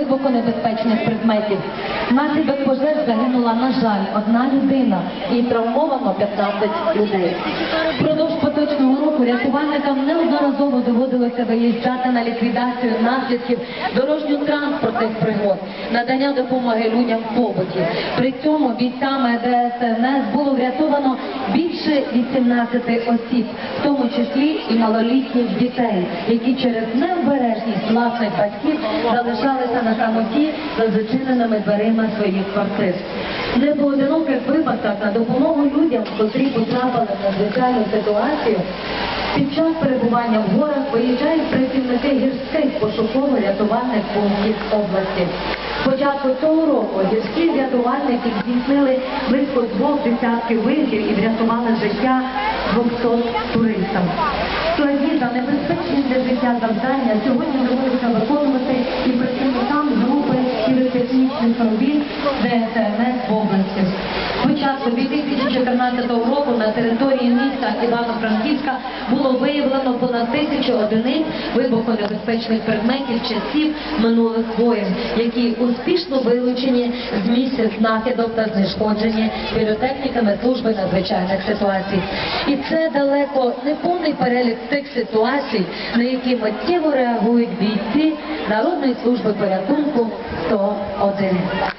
вибухонебезпечних предметів. Наслідок пожеж загинула, на жаль, одна людина і травмовано 15 людей. Впродовж поточного року рятувальникам неодноразово доводилося виїжджати на ліквідацію наслідків дорожньо-транспортних пригод, надання допомоги людям в побуті. При цьому бійцями ДСНС було врятовано більше 18 осіб, в тому числі і малолітніх дітей, які через необережність власних батьків залишалися на самоті за зачиненими дверима своїх квартир. В непоодиноких випадках на допомогу людям, котрі потрапили в надзвичайну ситуацію, під час перебування в горах виїжджають працівники гірських пошуково-рятувальних пунктів області. Початку цього року гірські рятувальники здійснили близько двох десятків виїздів і врятували життя 200 туристам. Складні та небезпечні для життя завдання сьогодні доводиться виконувати і працівникам групи піротехнічних робіт ДСНС в області. Початку 2014 року на території Івано-Франківська було виявлено понад тисячу одиниць вибухонебезпечних предметів часів минулих воєн, які успішно вилучені з місця знахідок та знешкоджені піротехніками служби надзвичайних ситуацій. І це далеко не повний перелік тих ситуацій, на які миттєво реагують бійці Народної служби порятунку 101. І свято